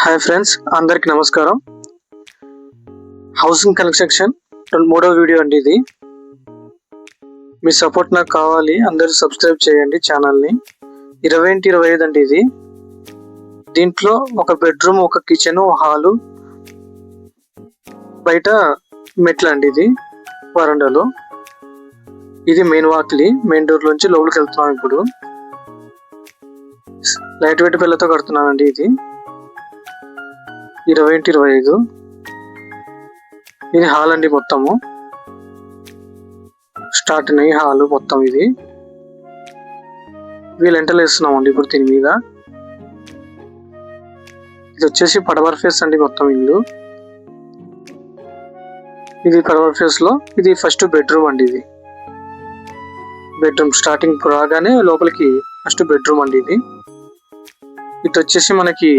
Hi friends అందరికి నమస్కారం. Housing construction రెండు మూడో వీడియో అండి ఇది. మీ సపోర్ట్ నాకు కావాలి అందరూ సబ్స్క్రైబ్ చేయండి ఛానల్ని ఇరవై ఇంటి ఇరవై ఐదు అండి ఇది. దీంట్లో ఒక బెడ్రూమ్ ఒక కిచెన్ హాలు బయట మెట్లు అండి ఇది వరండాలో. ఇది మెయిన్ వాకిలి మెయిన్ డోర్ నుంచి లోపలికి వెళ్తున్నాం ఇప్పుడు. లైట్ వెయిట్ పిల్లతో కడుతున్నామండి ఇది. ఇరవై ఇంటి ఇరవై ఐదు. ఇది హాల్ అండి మొత్తము. స్టార్ట్ అయినాయి హాల్ మొత్తం ఇది. వీళ్ళు వేస్తున్నాం వేస్తున్నామండి ఇప్పుడు దీని మీద. ఇది వచ్చేసి పడవర్ ఫేస్ అండి మొత్తం ఇల్లు. ఇది పడవర్ ఫేస్లో ఇది ఫస్ట్ బెడ్రూమ్ అండి ఇది. బెడ్రూమ్ స్టార్టింగ్ రాగానే లోపలికి ఫస్ట్ బెడ్రూమ్ అండి ఇది. ఇది వచ్చేసి మనకి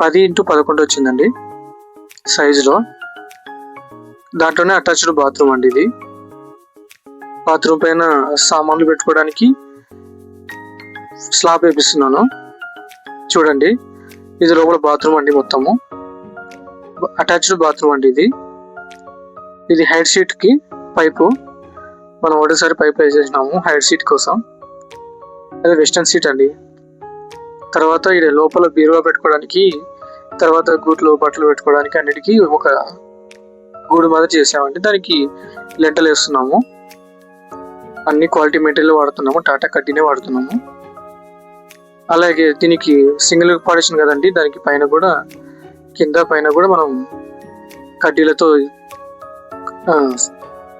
పది ఇంటూ పదకొండు వచ్చిందండి. సైజులో. దాంట్లోనే అటాచ్డ్ బాత్రూమ్ అండి ఇది. బాత్రూమ్ పైన సామాన్లు పెట్టుకోవడానికి స్లాబ్ వేపిస్తున్నాను. చూడండి. ఇది లోపల బాత్రూమ్ అండి మొత్తము. అటాచ్డ్ బాత్రూమ్ అండి ఇది. ఇది హైడ్ సీట్కి పైపు. మనం ఒకటేసారి పైప్ వేసేసినాము హైడ్ సీట్ కోసం. అదే వెస్టర్న్ సీట్ అండి. తర్వాత ఇది లోపల బీరువా పెట్టుకోవడానికి తర్వాత గూట్లో బట్టలు పెట్టుకోవడానికి అన్నిటికీ ఒక గూడు మాదిరి చేసామండి. దానికి లెంటలు వేస్తున్నాము. అన్ని క్వాలిటీ మెటీరియల్ వాడుతున్నాము. టాటా కడ్డీనే వాడుతున్నాము. అలాగే దీనికి సింగిల్ పాడేషన్ కదండి. దానికి పైన కూడా కింద పైన కూడా మనం కడ్డీలతో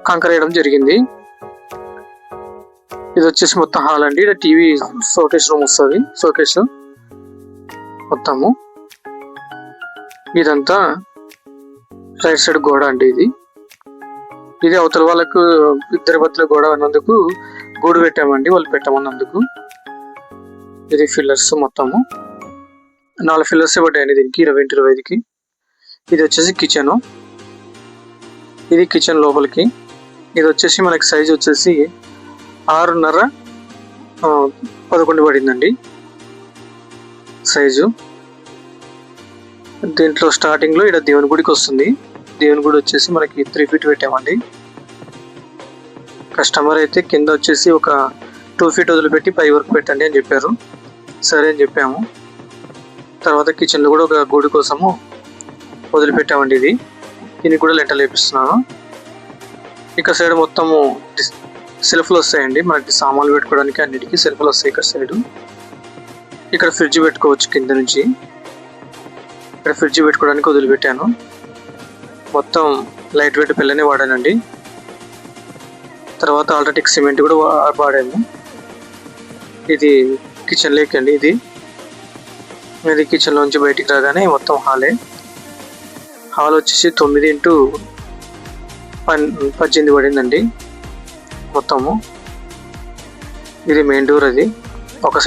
కంకర వేయడం జరిగింది. ఇది వచ్చేసి మొత్తం హాల్ అండి. ఇక్కడ టీవీ షోకేస్ రూమ్ వస్తుంది. షోకేస్ మొత్తము. ఇదంతా రైట్ సైడ్ గోడ అండి ఇది. ఇది అవతల వాళ్ళకు ఇద్దరు బతుల గోడ అన్నందుకు గూడు పెట్టామండి వాళ్ళు పెట్టమన్నందుకు. ఇది ఫిల్లర్స్ మొత్తము. నాలుగు ఫిల్లర్స్ పడ్డాయండి దీనికి ఇరవై ఇంటి ఇరవై ఐదుకి. ఇది వచ్చేసి కిచెన్ ఇది కిచెన్ లోపలికి. ఇది వచ్చేసి మనకి సైజ్ వచ్చేసి ఆరున్నర ఆ, పదకొండు పడిందండి. సైజు. దీంట్లో స్టార్టింగ్లో ఇక్కడ దేవుని గుడికి వస్తుంది. దేవుని గుడి వచ్చేసి మనకి త్రీ ఫీట్ పెట్టామండి. కస్టమర్ అయితే కింద వచ్చేసి ఒక టూ ఫీట్ వదిలిపెట్టి పై వరకు పెట్టండి అని చెప్పారు. సరే అని చెప్పాము. తర్వాత కిచెన్లో కూడా ఒక గుడి కోసము వదిలిపెట్టామండి ఇది. దీనికి కూడా లెంటలు వేపిస్తున్నాను ఇక సైడ్ మొత్తము సెల్ఫ్లు వస్తాయండి. మనకి సామాన్లు పెట్టుకోవడానికి అన్నిటికీ సెల్ఫ్లు వస్తాయి ఇక్కడ సైడ్. ఇక్కడ ఫ్రిడ్జ్ పెట్టుకోవచ్చు కింద నుంచి. ఇక్కడ ఫ్రిడ్జ్ పెట్టుకోవడానికి వదిలిపెట్టాను. మొత్తం లైట్ వెయిట్ పిల్లనే వాడానండి. తర్వాత ఆల్రెడీ సిమెంట్ కూడా వాడాను. వాడాము ఇది కిచెన్ లేక్ అండి ఇది. ఇది కిచెన్లోంచి బయటికి రాగానే మొత్తం హాలే. హాల్ వచ్చేసి తొమ్మిది ఇంటూ పన్ పద్దెనిమిది పడిందండి మొత్తము. ఇది మెయిన్ డోర్ అది. ఒక సైడ్